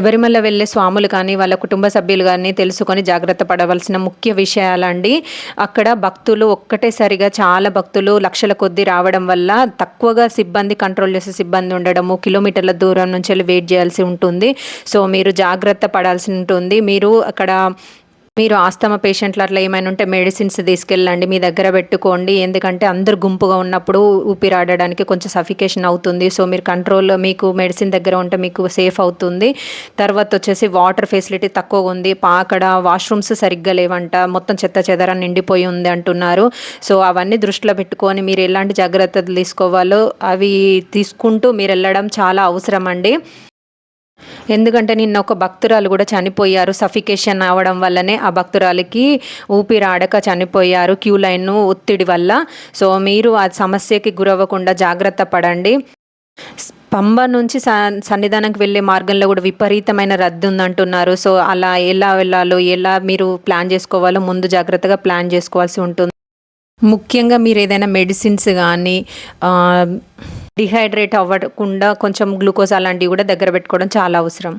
శబరిమల వెళ్ళే స్వాములు కానీ వాళ్ళ కుటుంబ సభ్యులు కానీ తెలుసుకొని జాగ్రత్త పడవలసిన ముఖ్య విషయాలండి అక్కడ భక్తులు ఒక్కటేసారిగా చాలా భక్తులు లక్షల కొద్దీ రావడం వల్ల తక్కువగా సిబ్బంది కంట్రోల్ చేసే సిబ్బంది ఉండడము కిలోమీటర్ల దూరం నుంచి వెళ్ళి వెయిట్ చేయాల్సి ఉంటుంది. సో మీరు జాగ్రత్త పడాల్సి ఉంటుంది. మీరు అక్కడ మీరు ఆస్తమా పేషెంట్లు అట్లా ఏమైనా ఉంటే మెడిసిన్స్ తీసుకెళ్ళండి మీ దగ్గర పెట్టుకోండి. ఎందుకంటే అందరు గుంపుగా ఉన్నప్పుడు ఊపిరాడడానికి కొంచెం సఫికేషన్ అవుతుంది. సో మీరు కంట్రోల్ మీకు మెడిసిన్ దగ్గర ఉంటే మీకు సేఫ్ అవుతుంది. తర్వాత వచ్చేసి వాటర్ ఫెసిలిటీ తక్కువగా ఉంది. అక్కడ వాష్రూమ్స్ సరిగ్గా లేవంట. మొత్తం చెత్త చెదర నిండిపోయి ఉంది అంటున్నారు. సో అవన్నీ దృష్టిలో పెట్టుకొని మీరు ఎలాంటి జాగ్రత్తలు తీసుకోవాలో అవి తీసుకుంటూ మీరు వెళ్ళడం చాలా అవసరం అండి ఎందుకంటే నిన్న ఒక భక్తురాలు కూడా చనిపోయారు. సఫికేషన్ అవడం వల్లనే ఆ భక్తురాలికి ఊపిరాడక చనిపోయారు. క్యూ లైన్ ఒత్తిడి వల్ల. సో మీరు ఆ సమస్యకి గురవ్వకుండా జాగ్రత్త పడండి. పంబ నుంచి స- సన్నిధానంకి వెళ్ళే మార్గంలో కూడా విపరీతమైన రద్దు ఉందంటున్నారు. సో అలా ఎలా వెళ్ళాలో ఎలా మీరు ప్లాన్ చేసుకోవాలో ముందు జాగ్రత్తగా ప్లాన్ చేసుకోవాల్సి ఉంటుంది. ముఖ్యంగా మీరు ఏదైనా మెడిసిన్స్ కానీ డిహైడ్రేట్ అవ్వకుండా కొంచెం గ్లూకోజ్ అలాంటివి కూడా దగ్గర పెట్టుకోవడం చాలా అవసరం.